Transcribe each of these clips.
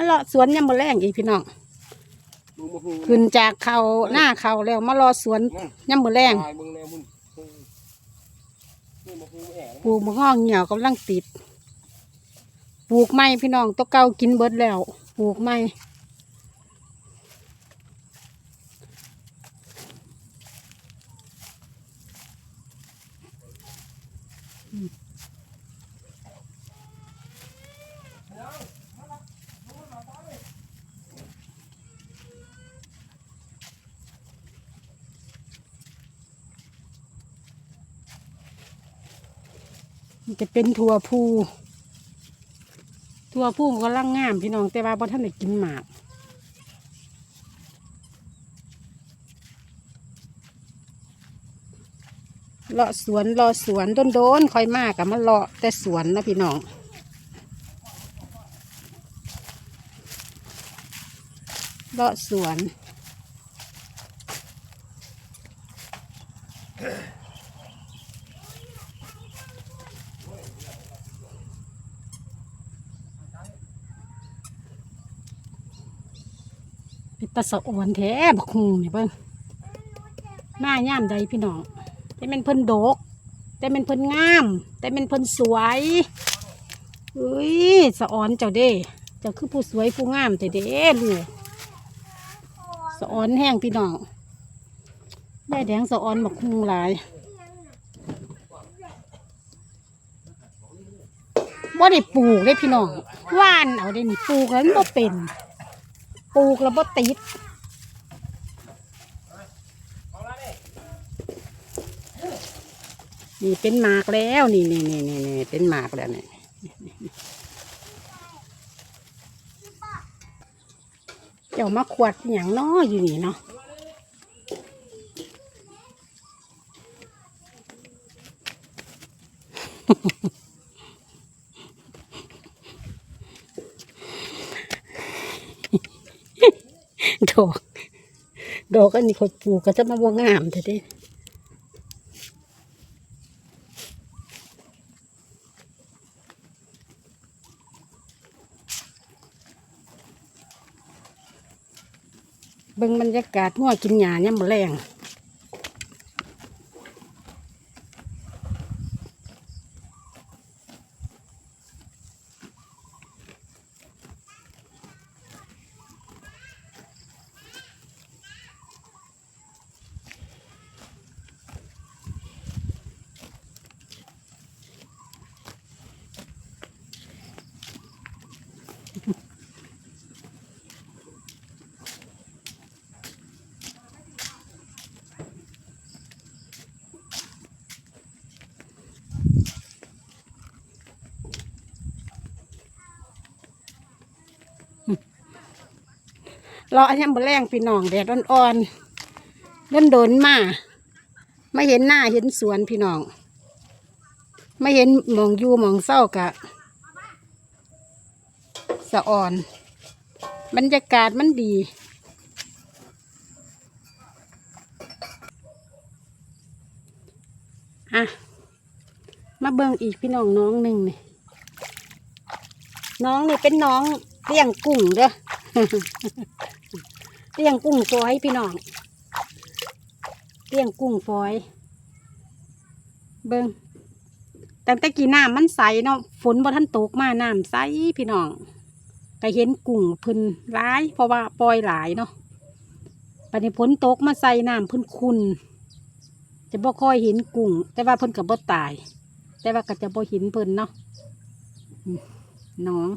มันนี้มาเลาะสวนยามมื้อแรงอีกพี่น้องมึงมาหูขึ้นจากเขาหน้าเขาแล้วมารอสวนนั่นยามมื้อแรงตายมึงแล้วมึงหูมึงมาหูแอบปลูกมะง่องเหี่ยวกำลังติด ปลูกไม้พี่น้องตัวเก่ากินเบิดแล้ว ปลูกไม้ จะเป็นถั่วพูถั่วพูมันกำลังงามพี่น้องแต่ว่าบ่ท่านได้กินหมากเลาะสวนเลาะสวนโดนโดนๆคอยมากกับมาเลาะแต่สวนนะพี่น้องเลาะสวน ตะสะอ่อนแท้บักฮุงเนี่ยเบิ่งหน้าย่ามใดพี่น้องแต่เป็นเพิ่นโดก แต่เป็นเพิ่นงาม แต่เป็นเพิ่นสวยเอ้ยสะอ่อนเจ้าเด้เจ้าคือผู้สวยผู้งามแต่เด้เลยสะอ่อนแห้งพี่น้องได้แดงสะอ่อนบักฮุงหลายว่าได้ปลูกได้พี่น้องว่านเอาได้นี่ปลูกแล้วมันบ่เป็น ปลูกแล้วบ่ติดนี่เป็นหมากแล้วนี่นี่นี่นี่นี่เป็นหมากแล้วเนี่ยเจ้ามาขวดอย่างน้ออยู่นี่เนาะ ดอก ดอกอันนี้คนปลูกก็จะมาบ่งามแต่เด้เบิ่งบรรยากาศงัวกินหญ้าเนี่ยามมอแรง เราอเนี่ยามมอแรงพี่น้องแดดอ่อนๆโดนมาไม่เห็นหน้าเห็นสวนพี่น้อง ไม่เห็นมองอยู่มองเศร้ากะ สะอ่อน บรรยากาศมันดี อะ มาเบิ่งอีกพี่น้องน้องหนึ่งนี่น้องนี่เป็นน้องเลี้ยงกุ้งเด้อเลี้ยงกุ้งฝอยพี่น้องเลี้ยงกุ้งฝอย เบิ่งแต่แต่กี้น้ำมันใสเนาะฝนบ่ทันตกมาน้ำใสพี่น้อง ก็เห็นกุ้งพิ่นร้าย เพราะว่าปล่อยหลายเนาะปันนี้ฝนตกมาใส่น้ำพิ่นคุณ จะบ่ค่อยเห็นกุ้ง แต่ว่าเพิ่นกับบ่ตาย แต่ว่าก็จะบ่เห็นเพิ่นเนาะน้อง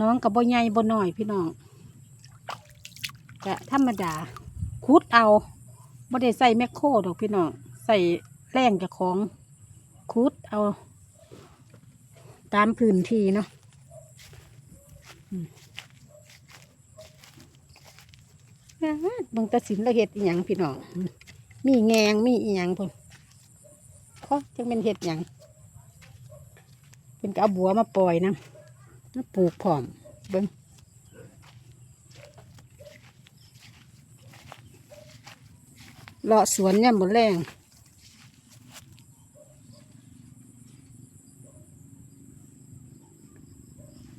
น้องกับบ่ใหญ่บ่น้อยพี่น้องกะธรรมดาคุดเอาบ่ได้ใส่แมคโครดอกพี่น้องใส่แรงจากของคุดเอา ตามพื้นที่เนาะอืมอ่าเบางตาสินเราเห็ดอีหยังพี่น้อง มีแงงมีอีหยังพุ่นเพราะจังเป็นเห็ดหยังเป็นกเอาบัวมาปล่อยนะมาปลูกผอมเบิ้งเลาะสวนเนี่ยหมดแรง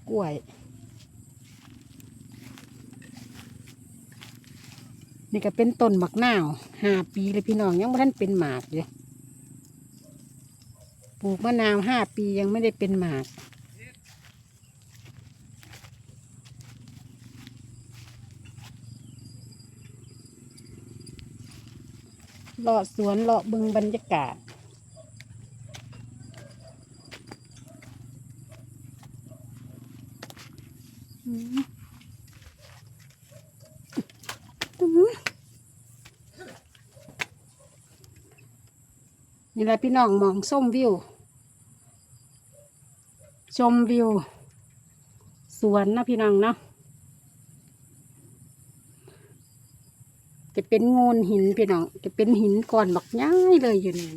กล้วย นี่ก็เป็นต้นบักนาวห้าปีเลยพี่น้องยังไม่ทันเป็นหมากเลยปลูกมะนาวห้าปียังไม่ได้เป็นหมากเลาะสวนเลาะบึงบรรยากาศ อืมอืม นี่แหละพี่น้องมองส้มวิว ชมวิว สวนนะพี่น้องเนาะจะเป็นโงนหินพี่น้อง จะเป็นหินก้อนบักย้ายเลยอยู่นี่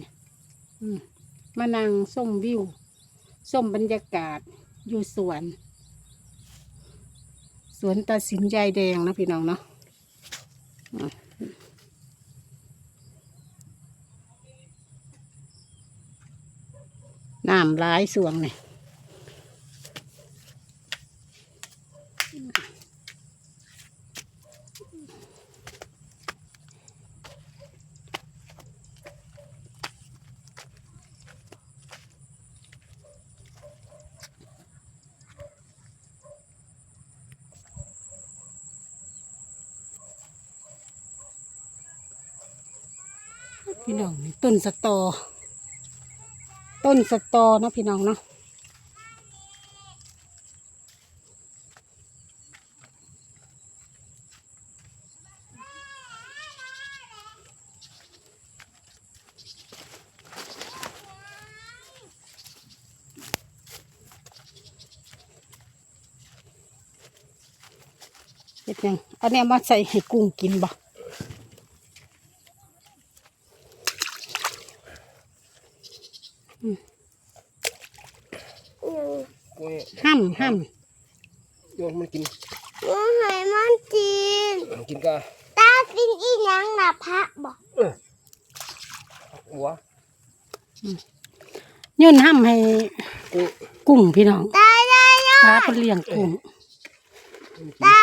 มานั่งส้มวิวส้มบรรยากาศอยู่สวน สวนตาสินยายแดงนะพี่น้องเนาะอะ น้ำร้ายสวงเนี่ยพี่น้องต้นสตอ ต้นสตอเนาะพี่น้องเนาะเฮ็ดยังอันนี้มาใส่ให้กุ้งกินบ่ กล้วยห้ำห้โยนมันกินว่าให้มันจีนมันกินกาตากินอีหยังน่ะพระบอกหัวำยื่นห้ำให้กุ้งกุ้งพี่น้องตาได้ยตาเป็นเลี้ยงกุ้งตา